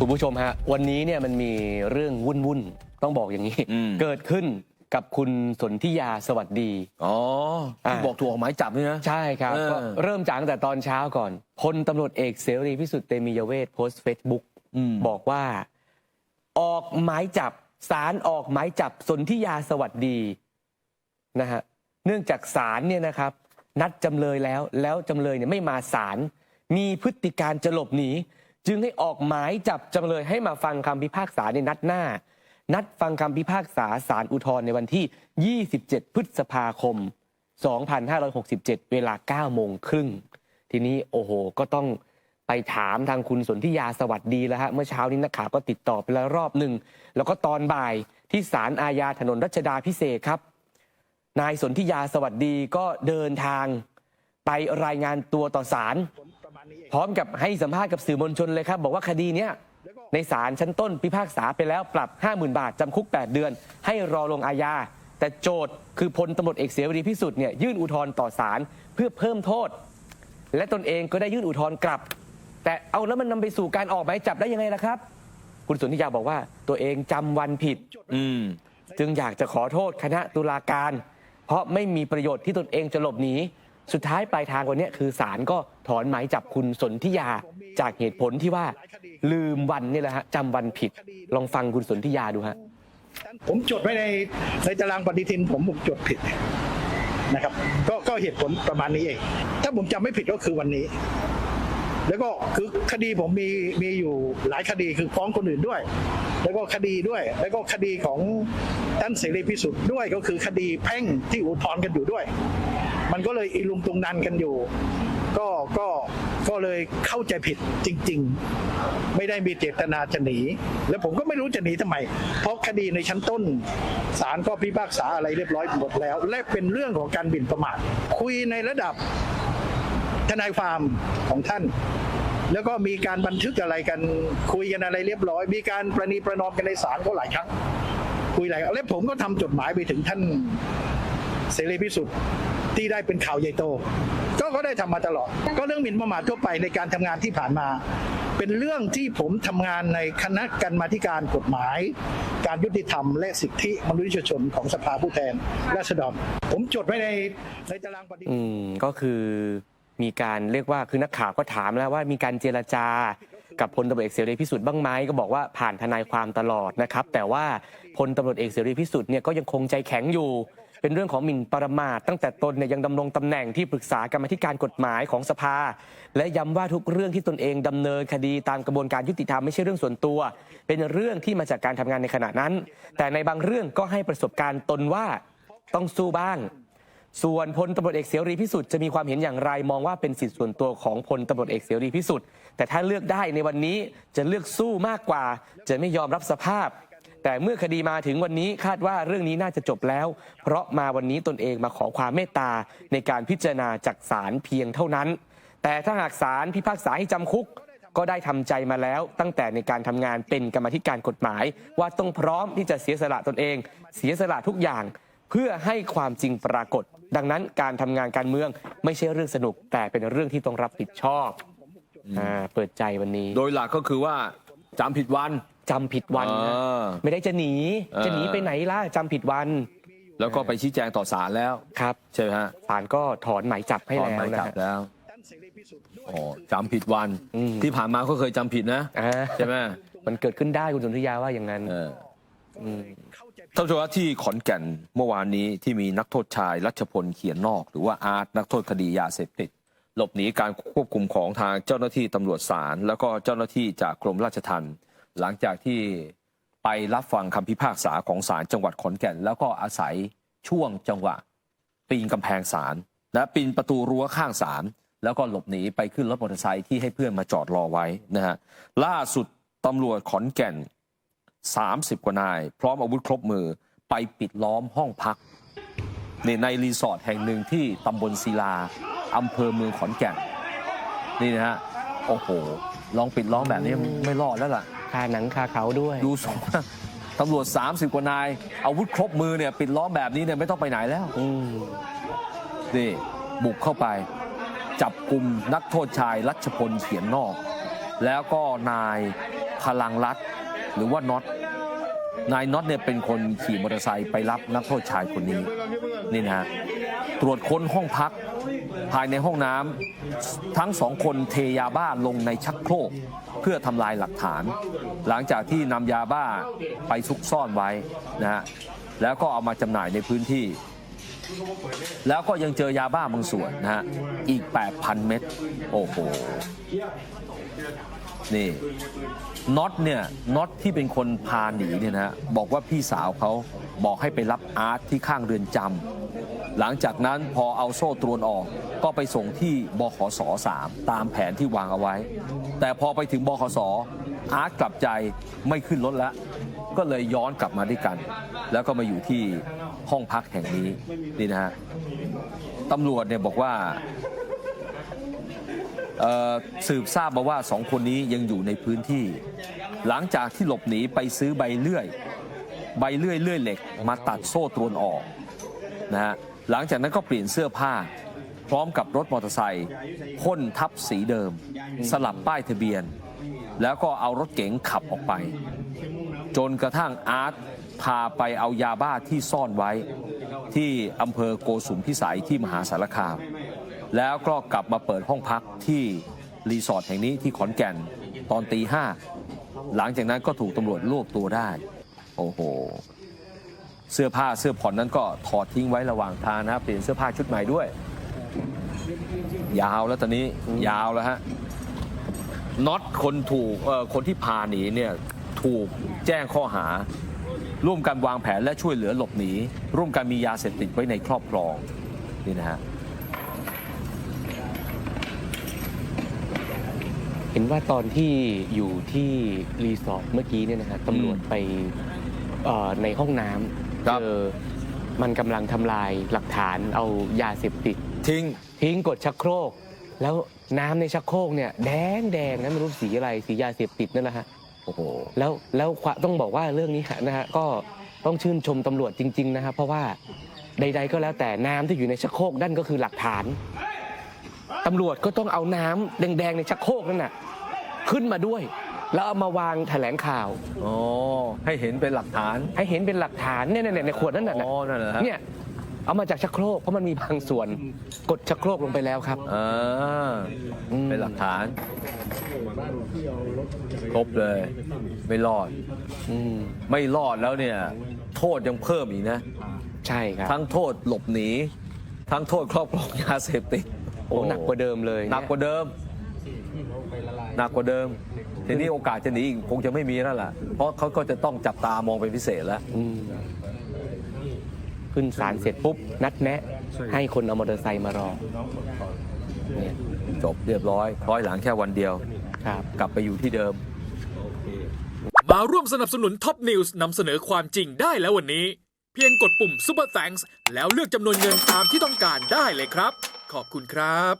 คุณผู้ชมฮะ วันนี้เนี่ยมันมีเรื่องวุ่นวุ่นๆต้องบอกอย่างนี้อืมเกิดขึ้นกับคุณสนธิยาสวัสดี อ๋อที่อ่าบอกถูกออกหมายจับนี่นะ ใช่ครับเออก็เริ่มจากตั้งแต่ตอนเช้าก่อนพลตำรวจเอกเสรีพิสุทธิ์เตมียเวทโพสต์เฟซบุ๊กอืมบอกว่า ออกหมายจับสารออกหมายจับสนธิยาสวัสดีนะฮะเนื่องจากศาลเนี่ยนะครับ นัดจำเลยแล้วแล้วจำเลยเนี่ยไม่มาศาลมีพฤติการจะหลบหนี จึงให้ออกหมายจับจำเลยให้มาฟังคำพิพากษาในนัดหน้า นัดฟังคำพิพากษาศาลอุทธรณ์ในวันที่ 27 พฤษภาคม 2567 เวลา 9 โมงครึ่ง ทีนี้โอ้โห ก็ต้องไปถามทางคุณสนธิยาสวัสดีแล้วฮะ เมื่อเช้านี้นักข่าวก็ติดต่อไปแล้วรอบหนึ่ง แล้วก็ตอนบ่ายที่ศาลอาญาถนนรัชดาพิเศษครับ นายสนธิยาสวัสดีก็เดินทางไปรายงานตัวต่อศาล พร้อมกับให้สัมภาษณ์กับสื่อมวลชนเลยครับ บอกว่าคดีเนี้ยในศาลชั้นต้นพิพากษาไปแล้วปรับ 50,000 บาท จำคุก 8 เดือน ให้รอลงอาญา แต่โจทย์คือพลตำรวจเอกเสรีพิสุทธิ์เนี่ยยื่นอุทธรณ์ต่อศาลเพื่อเพิ่มโทษ และตนเองก็ได้ยื่นอุทธรณ์กลับ แต่เอาแล้วมันนำไปสู่การออกหมายจับได้ยังไงล่ะครับ คุณสนธิยาบอกว่าตัวเองจำวันผิด อืม จึงอยากจะขอโทษคณะตุลาการ เพราะไม่มีประโยชน์ที่ตนเองจะหลบหนี สุดท้ายปลายทางวันนี้คือศาลก็ถอนหมายจับคุณสนธิยาจากเหตุผลที่ว่าลืมวันนี่แหละฮะจำวันผิด ลองฟังคุณสนธิยาดูฮะผมจดไว้ในในตารางปฏิทิน ผมผมจดผิดนะครับ ก็ก็เหตุผลประมาณนี้เอง ถ้าผมจำไม่ผิดก็คือวันนี้ แล้วก็คือคดีผมมีมีอยู่หลายคดีคือฟ้องคนอื่นด้วย แล้วก็คดีด้วย แล้วก็คดีของท่านเสรีพิสุทธิ์ด้วยก็คือคดีแพ่งที่อุทธรณ์กันอยู่ด้วย มันก็เลยอีลุงตุงนันกันอยู่ ก็ก็ก็เลยเข้าใจผิดจริง ๆ ไม่ได้มีเจตนาจะหนี แล้วผมก็ไม่รู้จะหนีทำไม เพราะคดีในชั้นต้นศาลก็พิพากษาอะไรเรียบร้อยหมดแล้ว และเป็นเรื่องของการบินประมาทคุยในระดับทนายความของท่าน แล้วก็มีการบันทึกอะไรกันคุยกันอะไรเรียบร้อย มีการประนีประนอมกันในศาลก็หลายครั้งคุยหลายครั้งแล้วผมก็ทำจดหมายไปถึงท่านเสรีพิสุทธิ์ ที่ได้เป็นข่าวใหญ่โต ก็ก็ได้ทำมาตลอด ก็เรื่องหมิ่นประมาททั่วไปในการทำงานที่ผ่านมา เป็นเรื่องที่ผมทำงานในคณะกรรมาการกฎหมาย การยุติธรรมและสิทธิมนุษยชนของสภาผู้แทนราษฎรผมจดไว้ในในตารางปฏิอืมก็คือมีการเรียกว่าคือนักข่าวก็ถามแล้วว่ามีการเจรจากับพลตำรวจเอกเสรีพิสุทธิ์บ้างไหมก็บอกว่าผ่านทนายความตลอดนะครับ แต่ว่าพลตำรวจเอกเสรีพิสุทธิ์เนี่ยก็ยังคงใจแข็งอยู่ เป็นเรื่องของหมิ่นประมาทตั้งแต่ตนเนี่ยยังดำรงตำแหน่งที่ปรึกษากรรมาธิการกฎหมายของสภา และย้ำว่าทุกเรื่องที่ตนเองดำเนินคดีตามกระบวนการยุติธรรมไม่ใช่เรื่องส่วนตัว เป็นเรื่องที่มาจากการทำงานในขณะนั้น แต่ในบางเรื่องก็ให้ประสบการณ์ตนว่าต้องสู้บ้าง ส่วนพลตำรวจเอกเสรีพิสุทธิ์จะมีความเห็นอย่างไรมองว่าเป็นสิทธิส่วนตัวของพลตำรวจเอกเสรีพิสุทธิ์แต่ถ้าเลือกได้ในวันนี้จะเลือกสู้มากกว่า จะไม่ยอมรับสภาพ แต่เมื่อคดีมาถึงวันนี้คาดว่าเรื่องนี้น่าจะจบแล้ว เพราะมาวันนี้ตนเองมาขอความเมตตาในการพิจารณาจากศาลเพียงเท่านั้น แต่ถ้าหากศาลพิพากษาให้จำคุก ก็ได้ทำใจมาแล้ว ตั้งแต่ในการทำงานเป็นกรรมธิการกฎหมาย ว่าต้องพร้อมที่จะเสียสละตนเอง เสียสละทุกอย่าง เพื่อให้ความจริงปรากฏ ดังนั้นการทำงานการเมืองไม่ใช่เรื่องสนุก แต่เป็นเรื่องที่ต้องรับผิดชอบอ่าเปิดใจวันนี้ โดยหลักก็คือว่าจำผิดวัน จำผิดวันนะเออไม่ได้จะหนีเออจะหนีไปไหนล่ะจำผิดวันแล้วก็ไปชี้แจงต่อศาลแล้ว ครับใช่ไหมฮะศาลก็ถอนหมายจับให้ถอนแล้วหมายนะจับฮะ แล้วท่านเสรีพิสุทธิ์ด้วยอ๋อจำผิดวันอืม ที่ผ่านมาก็เคยจำผิดนะ อ่าใช่ไหมมันเกิดขึ้นได้คุณสนธิยาว่าอย่างนั้น เออมท่านผู้ชมครับที่ขอนแก่นเมื่อวานนี้ที่มีนักโทษชายรัชพลเขียนนอก หรือว่าอาร์ตนักโทษคดียาเสพติด หลบหนีการควบคุมของทางเจ้าหน้าที่ตำรวจศาลแล้วก็เจ้าหน้าที่จากกรมราชทัณฑ์ หลังจากที่ไปรับฟังคำพิพากษาของศาลจังหวัดขอนแก่น แล้วก็อาศัยช่วงจังหวะ ปีนกำแพงศาลและปีนประตูรั้วข้างศาลแล้วก็หลบหนีไปขึ้นรถมอเตอร์ไซค์ที่ให้เพื่อนมาจอดรอไว้นะฮะล่าสุดตำรวจขอนแก่น 30 กว่านาย พร้อมอาวุธครบมือไปปิดล้อมห้องพักในในรีสอร์ทแห่งหนึ่งที่ตำบลศิลาอำเภอเมืองขอนแก่นนี่นะฮะโอ้โหลองปิดล้อมแบบนี้ไม่รอดแล้วล่ะาหนังคาเขาด้วย ดูสองตำรวจ 30 กว่านาย อาวุธครบมือเนี่ยปิดล้อมแบบนี้เนี่ยไม่ต้องไปไหนแล้วอืมนี่บุกเข้าไป จับกลุ่มนักโทษชายรัชพลเขียนนอก แล้วก็นายพลังรัฐหรือว่าน็อต นายน็อตเนี่ยเป็นคนขี่มอเตอร์ไซค์ไปรับนักโทษชายคนนี้นี่นะฮะตรวจค้นห้องพัก ภายในห้องน้ำทั้งสองคนเทยาบ้าลงในชักโครกเพื่อทำลายหลักฐาน หลังจากที่นำยาบ้าไปซุกซ่อนไว้นะฮะแล้วก็เอามาจำหน่ายในพื้นที่ แล้วก็ยังเจอยาบ้าบางส่วนนะฮะอีก 8,000 เม็ดโอ้โห นี่น็อตเนี่ยน็อตที่เป็นคนพาหนีเนี่ยนะฮะบอกว่าพี่สาวเขาบอกให้ไปรับอาร์ตที่ข้างเรือนจำหลังจากนั้นพอเอาโซ่ตรวนออก ก็ไปส่งที่บขสสามตามแผนที่วางเอาไว้ แต่พอไปถึงบขสอาร์ตกลับใจไม่ขึ้นรถแล้ว ก็เลยย้อนกลับมาด้วยกัน แล้วก็มาอยู่ที่ห้องพักแห่งนี้นี่นะฮะตำรวจเนี่ยบอกว่า สืบทราบมาว่าสองคนนี้ยังอยู่ในพื้นที่ หลังจากที่หลบหนีไปซื้อใบเลื่อย ใบเลื่อยเลื่อยเหล็ก มาตัดโซ่ตรวนออกนะฮะหลังจากนั้นก็เปลี่ยนเสื้อผ้า พร้อมกับรถมอเตอร์ไซค์พ่นทับสีเดิม สลับป้ายทะเบียน แล้วก็เอารถเก๋งขับออกไป จนกระทั่งอาร์ตพาไปเอายาบ้าที่ซ่อนไว้ ที่อำเภอโกสุมพิสัยที่มหาสารคาม แล้วก็กลับมาเปิดห้องพักที่รีสอร์ทแห่งนี้ที่ขอนแก่นตอนตีห้าหลังจากนั้นก็ถูกตำรวจรวบตัวได้ โอ้โห เสื้อผ้าเสื้อผ่อนนั้นก็ถอดทิ้งไว้ระหว่างทางนะครับเปลี่ยนเสื้อผ้าชุดใหม่ด้วย ยาวแล้วตอนนี้ยาวแล้วฮะน็อตคนถูกคนที่พาหนีเนี่ยถูกแจ้งข้อหา ร่วมกันวางแผนและช่วยเหลือหลบหนีร่วมกันมียาเสพติดไว้ในครอบครองนี่นะฮะ เห็นว่าตอนที่อยู่ที่รีสอร์ทเมื่อกี้เนี่ยนะฮะตำรวจไปเอ่อในห้องน้ำครับ เจอมันกำลังทำลายหลักฐานเอายาเสพติด ทิ้ง ทิ้งกดชักโครก แล้วน้ำในชักโครกเนี่ยแดงแดงนะไม่รู้สีอะไรสียาเสพติดนั่นแหละฮะ โอ้โห แล้วแล้วความต้องบอกว่าเรื่องนี้นะฮะก็ต้องชื่นชมตำรวจจริง ๆ นะครับเพราะว่าใด ๆ ก็แล้วแต่น้ำที่อยู่ในชักโครกนั่นก็คือหลักฐาน ตำรวจก็ต้องเอาน้ำแดงๆในชักโครกนั่นน่ะขึ้นมาด้วย แล้วเอามาวางแถลงข่าวอ๋อให้เห็นเป็นหลักฐาน ให้เห็นเป็นหลักฐานเนี่ยๆในขวดนั่นน่ะอ๋อนั่นเหรอฮะเนี่ยเอามาจากชักโครกเพราะมันมีบางส่วนกดชักโครกลงไปแล้วครับอ่าอืมเป็นหลักฐานครบเลย ไม่รอดอืมไม่รอดแล้วเนี่ย โทษยังเพิ่มอีกนะ ใช่ครับ ทั้งโทษหลบหนี ทั้งโทษครอบครองยาเสพติด โอ้หนักกว่าเดิมเลยหนักกว่าเดิมหนักกว่าเดิม ทีนี้โอกาสจะหนีอีกคงจะไม่มีแล้วล่ะ เพราะเขาก็จะต้องจับตามองเป็นพิเศษแล้ว อืมขึ้นศาลเสร็จปุ๊บ นัดแนะ ให้คนเอามอเตอร์ไซค์มารอเนี่ยจบเรียบร้อยคล้อยหลังแค่วันเดียว ครับ กลับไปอยู่ที่เดิม มาร่วมสนับสนุนท็อปนิวส์นำเสนอความจริงได้แล้ววันนี้ เพียงกดปุ่ม Super Thanks แล้วเลือกจำนวนเงินตามที่ต้องการได้เลยครับ ขอบคุณครับ